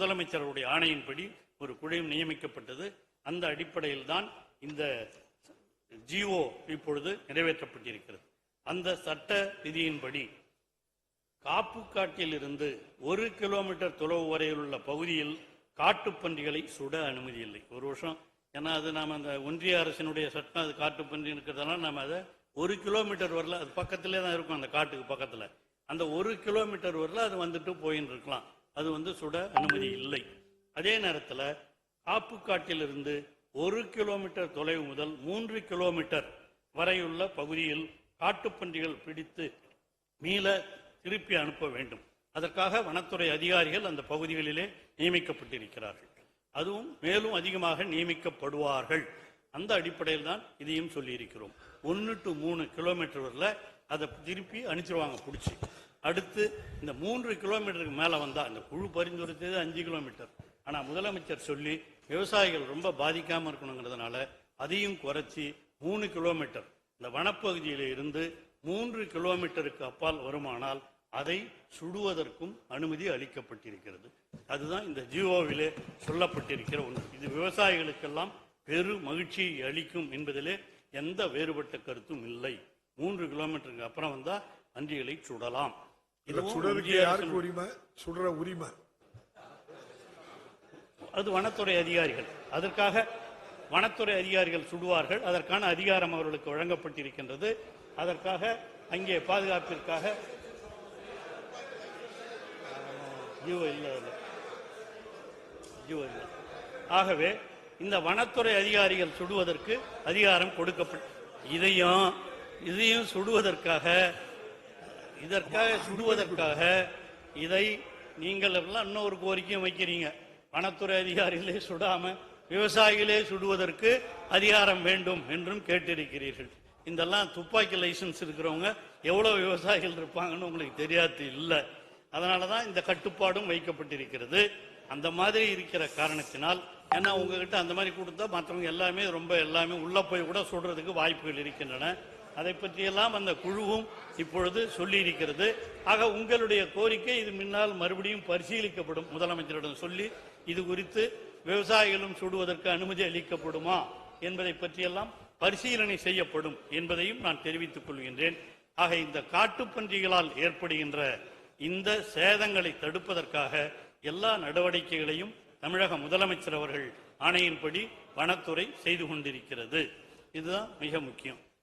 முதலமைச்சருடைய ஆணையின்படி ஒரு குழுவும் நியமிக்கப்பட்டது. அந்த அடிப்படையில் தான் இந்த ஜிஓ இப்பொழுது நிறைவேற்றப்பட்டிருக்கிறது. அந்த சட்ட விதியின்படி காப்புக்காட்டில் இருந்து ஒரு கிலோமீட்டர் தொலைவு வரையில் உள்ள பகுதியில் காட்டுப்பன்றிகளை சுட அனுமதி இல்லை. ஒரு வருஷம். ஏன்னா அது நாம் அந்த ஒன்றிய அரசினுடைய சட்டம் அது காட்டுப்பன்றி இருக்கிறதெல்லாம் நம்ம அதை ஒரு கிலோமீட்டர் வரல அது பக்கத்திலே தான் இருக்கும் அந்த காட்டுக்கு பக்கத்தில். அந்த ஒரு கிலோமீட்டர் வரல அது வந்துட்டு போயின்னு இருக்கலாம். அது வந்து சுட அனுமதி இல்லை. அதே நேரத்தில் காப்புக்காட்டிலிருந்து ஒரு கிலோமீட்டர் தொலைவு முதல் மூன்று கிலோமீட்டர் வரையுள்ள பகுதியில் காட்டுப்பன்றிகள் பிடித்து மீள திருப்பி அனுப்ப வேண்டும். அதற்காக வனத்துறை அதிகாரிகள் அந்த பகுதிகளிலே நியமிக்கப்பட்டிருக்கிறார்கள். அதுவும் மேலும் அதிகமாக நியமிக்கப்படுவார்கள். அந்த அடிப்படையில் தான் இதையும் சொல்லியிருக்கிறோம். ஒன்று டு மூணு கிலோமீட்டர் வரல அதை திருப்பி அனுப்பிச்சிருவாங்க பிடிச்சி. அடுத்து இந்த மூன்று கிலோமீட்டருக்கு மேலே வந்தால் இந்த குழு பரிந்துரைத்தது அஞ்சு கிலோமீட்டர். ஆனால் முதலமைச்சர் சொல்லி விவசாயிகள் ரொம்ப பாதிக்காமல் இருக்கணுங்கிறதுனால அதையும் குறைச்சி மூணு கிலோமீட்டர். இந்த வனப்பகுதியில் இருந்து மூன்று கிலோமீட்டருக்கு அப்பால் வருமானால் அதை சுடுவதற்கும் அனுமதி அளிக்கப்பட்டிருக்கிறது. அதுதான் இந்த ஜியோவிலே சொல்லப்பட்டிருக்கிற ஒன்று. இது விவசாயிகளுக்கெல்லாம் பெரு மகிழ்ச்சியை அளிக்கும் என்பதிலே எந்த வேறுபட்ட கருத்தும் இல்லை. மூன்று கிலோமீட்டருக்கு அப்புறம் வந்தால் அன்றிகளை சுடலாம். சுடருக்கு யாருக்கு உரிமை சுடுற உரிமை. அது வனத்துறை அதிகாரிகள். அதற்காக வனத்துறை அதிகாரிகள் சுடுவார்கள். அதற்கான அதிகாரம் அவர்களுக்கு வழங்கப்பட்டிருக்கின்றது. அதற்காக அங்கே பாதுகாப்பிற்காக ஜீவோ இல்லை இல்லை. ஜீவோ இல்லை. ஆகவே இந்த வனத்துறை அதிகாரிகள் சுடுவதற்கு அதிகாரம் கொடுக்கப்பட்டு இதையும் இதையும் சுடுவதற்காக இதற்காக சுடுவதற்காக இதை நீங்கள் எல்லாம் இன்னொரு கோரிக்கையும் வைக்கிறீங்க. வனத்துறை அதிகாரிகளே சுடாம விவசாயிகளே சுடுவதற்கு அதிகாரம் வேண்டும் என்றும் கேட்டிருக்கிறீர்கள். இதெல்லாம் துப்பாக்கி லைசன்ஸ் இருக்கிறவங்க எவ்வளவு விவசாயிகள் இருப்பாங்கன்னு உங்களுக்கு தெரியாது இல்லை. அதனால தான் இந்த கட்டுப்பாடும் வைக்கப்பட்டிருக்கிறது. அந்த மாதிரி இருக்கிற காரணத்தினால் ஏன்னா உங்ககிட்ட அந்த மாதிரி கொடுத்தா மற்றவங்க எல்லாமே ரொம்ப எல்லாமே உள்ளே போய் கூட சுடுறதுக்கு வாய்ப்புகள் இருக்கின்றன. அதை பற்றியெல்லாம் அந்த குழுவும் இப்பொழுது சொல்லியிருக்கிறது. ஆக உங்களுடைய கோரிக்கை இது முன்னால் மறுபடியும் பரிசீலிக்கப்படும் முதலமைச்சரிடம் சொல்லி இது குறித்து விவசாயிகளும் சுடுவதற்கு அனுமதி அளிக்கப்படுமா என்பதை பற்றியெல்லாம் பரிசீலனை செய்யப்படும் என்பதையும் நான் தெரிவித்துக் கொள்கின்றேன். ஆக இந்த காட்டுப்பன்றிகளால் ஏற்படுகின்ற இந்த சேதங்களை தடுப்பதற்காக எல்லா நடவடிக்கைகளையும் தமிழக முதலமைச்சர் அவர்கள் ஆணையின்படி வனத்துறை செய்து கொண்டிருக்கிறது. இதுதான் மிக முக்கியம்.